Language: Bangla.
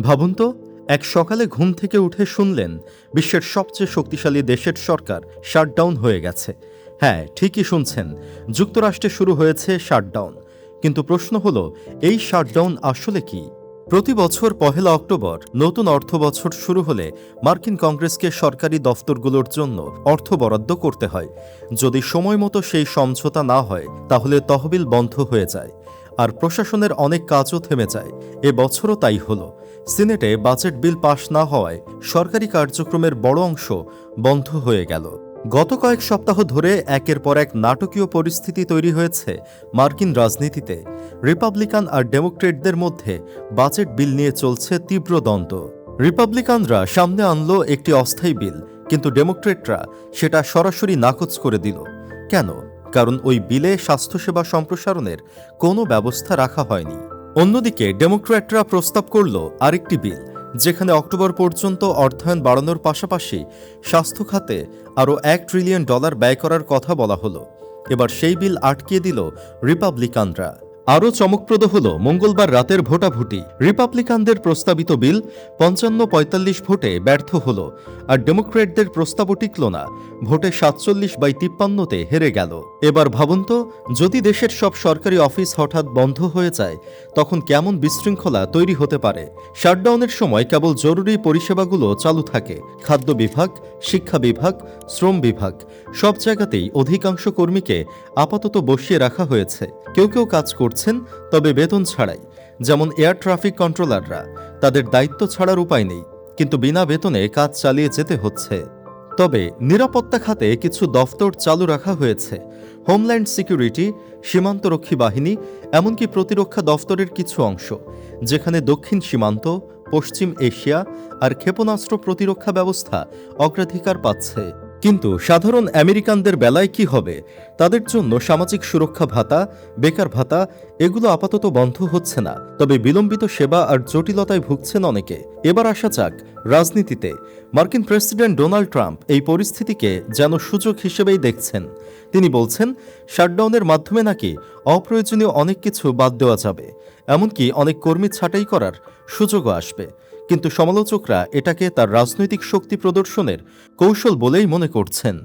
ভাবুন তো, এক সকালে ঘুম থেকে উঠে শুনলেন, বিশ্বের সবচেয়ে শক্তিশালী দেশের সরকার শাটডাউন হয়ে গেছে। হ্যাঁ ঠিকই শুনছেন, যুক্তরাষ্ট্রে শুরু হয়েছে শাটডাউন। কিন্তু প্রশ্ন হলো, এই শাটডাউন আসলে কি? প্রতি বছর পহেলা অক্টোবর নতুন অর্থ বছর শুরু হলে মার্কিন কংগ্রেসকে সরকারি দফতরগুলোর জন্য অর্থ বরাদ্দ করতে হয়। যদি সময় মতো সেই সমঝোতা না হয়, তাহলে তহবিল বন্ধ হয়ে যায়। আর প্রশাসনের অনেক কাজও থেমে যায়। এ বছরও তাই হলো। সিনেটে বাজেট বিল পাশ না হওয়ায় সরকারি কার্যক্রমের বড় অংশ বন্ধ হয়ে গেল। গত কয়েক সপ্তাহ ধরে একের পর এক নাটকীয় পরিস্থিতি তৈরি হয়েছে মার্কিন রাজনীতিতে। রিপাবলিকান আর ডেমোক্রেটদের মধ্যে বাজেট বিল নিয়ে চলছে তীব্র দ্বন্দ্ব। রিপাবলিকানরা সামনে আনল একটি অস্থায়ী বিল, কিন্তু ডেমোক্রেটরা সেটা সরাসরি নাকচ করে দিল। কেন? কারণ ওই বিলে স্বাস্থ্যসেবা সম্প্রসারণের কোনো ব্যবস্থা রাখা হয়নি। অন্যদিকে ডেমোক্র্যাটরা প্রস্তাব করল আরেকটি বিল, যেখানে অক্টোবর পর্যন্ত অর্থায়ন বাড়ানোর পাশাপাশি স্বাস্থ্য খাতে আরও এক ট্রিলিয়ন ডলার ব্যয় করার কথা বলা হলো। এবার সেই বিল আটকিয়ে দিল রিপাবলিকানরা। আরও চমকপ্রদ হল মঙ্গলবার রাতের ভোটাভুটি। রিপাবলিকানদের প্রস্তাবিত বিল পঞ্চান্ন পঁয়তাল্লিশ ভোটে ব্যর্থ হল, আর ডেমোক্রেটদের প্রস্তাবও টিকল না। ভোটে সাতচল্লিশ বাই তিপ্পান্নতে হেরে গেল। এবার ভাবুন তো, যদি দেশের সব সরকারি অফিস হঠাৎ বন্ধ হয়ে যায়, তখন কেমন বিশৃঙ্খলা তৈরি হতে পারে? শাটডাউনের সময় কেবল জরুরি পরিষেবাগুলো চালু থাকে। খাদ্য বিভাগ, শিক্ষা বিভাগ, শ্রম বিভাগ, সব জায়গাতেই অধিকাংশ কর্মীকে আপাতত বসিয়ে রাখা হয়েছে। কেউ কেউ কাজ করছেন তবে বেতন ছাড়াই। যেমন এয়ার ট্রাফিক কন্ট্রোলাররা, তাদের দায়িত্ব ছাড়ার উপায় নেই, কিন্তু বিনা বেতনে কাজ চালিয়ে যেতে হচ্ছে। তবে নিরাপত্তা খাতে কিছু দফতর চালু রাখা হয়েছে। হোমল্যান্ড সিকিউরিটি, সীমান্তরক্ষী বাহিনী, এমনকি প্রতিরক্ষা দফতরের কিছু অংশ, যেখানে দক্ষিণ সীমান্ত, পশ্চিম এশিয়া আর ক্ষেপণাস্ত্র প্রতিরক্ষা ব্যবস্থা অগ্রাধিকার পাচ্ছে। কিন্তু সাধারণ আমেরিকানদের বেলায় কি হবে? তাদের জন্য সামাজিক সুরক্ষা ভাতা, বেকার ভাতা, এগুলো আপাতত বন্ধ হচ্ছে না। তবে বিলম্বিত সেবা আর জটিলতায় ভুগছেন অনেকে। এবার আসা যাক রাজনীতিতে। মার্কিন প্রেসিডেন্ট ডোনাল্ড ট্রাম্প এই পরিস্থিতিকে যেন সুযোগ হিসেবেই দেখছেন। তিনি বলছেন, শাটডাউনের মাধ্যমে নাকি অপ্রয়োজনীয় অনেক কিছু বাদ দেওয়া যাবে। এমনকি অনেক কর্মী ছাঁটাই করার সুযোগও আসবে। কিন্তু সমালোচকরা এটাকে তার রাজনৈতিক শক্তি প্রদর্শনের কৌশল বলেই মনে করছেন।